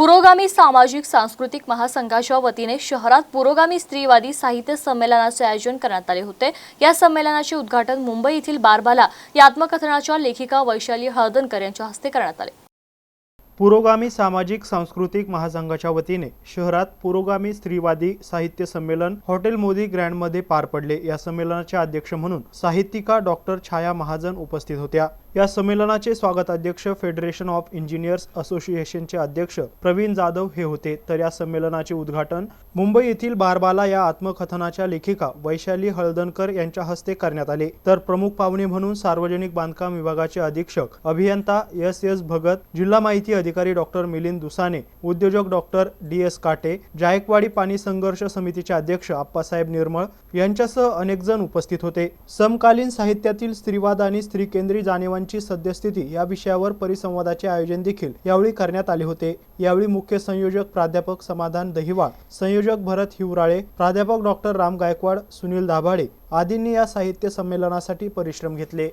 पुरोगामी सामाजिक सांस्कृतिक महासंघाच्या वतीने शहरात पुरोगामी स्त्रीवादी साहित्य संमेलनाचे आयोजन करण्यात आले होते. या संमेलनाचे उद्घाटन मुंबई येथील बारबाला या आत्मकथनाच्या लेखिका वैशाली हळदनकर यांच्या हस्ते करण्यात आले. पुरोगामी सामाजिक सांस्कृतिक महासंघाच्या वतीने शहरात पुरोगामी स्त्रीवादी साहित्य संमेलन हॉटेल मोदी ग्रँडमध्ये पार पडले. या संमेलनाचे अध्यक्ष म्हणून साहित्यिका डॉक्टर छाया महाजन उपस्थित होत्या. या संमेलनाचे स्वागत अध्यक्ष फेडरेशन ऑफ इंजिनियर्स असोसिएशनचे अध्यक्ष प्रवीण जाधव हे होते. तर या संमेलनाचे उद्घाटन मुंबई येथील बारबाला या आत्मकथनाच्या लेखिका वैशाली हळदणकर यांच्या हस्ते करण्यात आले. तर प्रमुख पाहुणे म्हणून सार्वजनिक बांधकाम विभागाचे अधीक्षक अभियंता एस एस भगत जिल्हा माहिती अधिकारी डॉक्टर मिलिंद दुसाने उद्योजक डॉक्टर डी एस काटे जायकवाडी पाणी संघर्ष समितीचे अध्यक्ष आप्पासाहेब निर्मळ यांच्यासह अनेक जण उपस्थित होते. समकालीन साहित्यातील स्त्रीवाद आणि स्त्रीकेंद्री जाणीवांची सद्यस्थिती या विषयावर परिसंवादाचे आयोजन देखील यावेळी करण्यात आले होते. यावेळी मुख्य संयोजक प्राध्यापक समाधान दहिवाळ संयोजक भरत हिवराळे प्राध्यापक डॉक्टर राम गायकवाड सुनील दाभाडे आदींनी या साहित्य संमेलनासाठी परिश्रम घेतले.